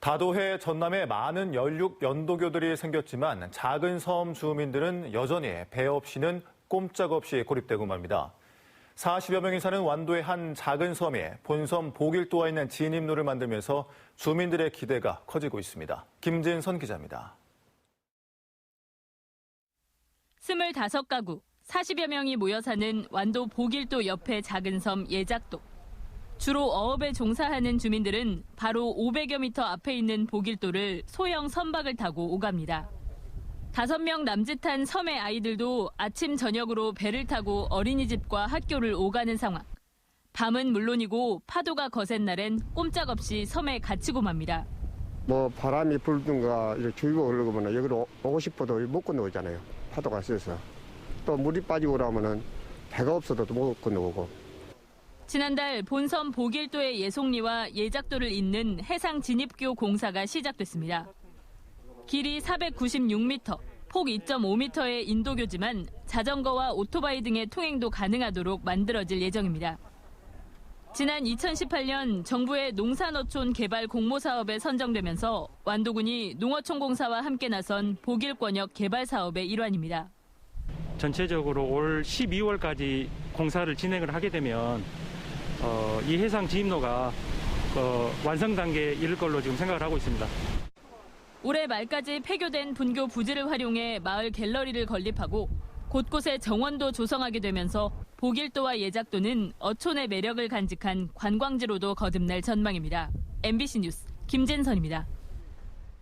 다도해 전남에 많은 연륙 연도교들이 생겼지만 작은 섬 주민들은 여전히 배 없이는 꼼짝없이 고립되고 맙니다. 40여 명이 사는 완도의 한 작은 섬에 본섬 보길도와 있는 진입로를 만들면서 주민들의 기대가 커지고 있습니다. 김진선 기자입니다. 25가구, 40여 명이 모여 사는 완도 보길도 옆의 작은 섬 예작도. 주로 어업에 종사하는 주민들은 바로 500여 미터 앞에 있는 보길도를 소형 선박을 타고 오갑니다. 다섯 명 남짓한 섬의 아이들도 아침 저녁으로 배를 타고 어린이집과 학교를 오가는 상황. 밤은 물론이고 파도가 거센 날엔 꼼짝없이 섬에 갇히고 맙니다. 뭐 바람이 불든가 이렇게 주의보 흐르거나 여기로 오- 오고 싶어도 못 건너오잖아요. 파도가 세서. 또 물이 빠지고 그러면은 배가 없어도 못 건너오고. 지난달 본섬 보길도의 예송리와 예작도를 잇는 해상 진입교 공사가 시작됐습니다. 길이 496m, 폭 2.5m의 인도교지만 자전거와 오토바이 등의 통행도 가능하도록 만들어질 예정입니다. 지난 2018년 정부의 농산어촌 개발 공모 사업에 선정되면서 완도군이 농어촌공사와 함께 나선 보길권역 개발 사업의 일환입니다. 전체적으로 올 12월까지 공사를 진행을 하게 되면 어, 이 해상 진입로가 어, 완성 단계에 이를 걸로 지금 생각을 하고 있습니다. 올해 말까지 폐교된 분교 부지를 활용해 마을 갤러리를 건립하고 곳곳에 정원도 조성하게 되면서 보길도와 예작도는 어촌의 매력을 간직한 관광지로도 거듭날 전망입니다. MBC 뉴스 김진선입니다.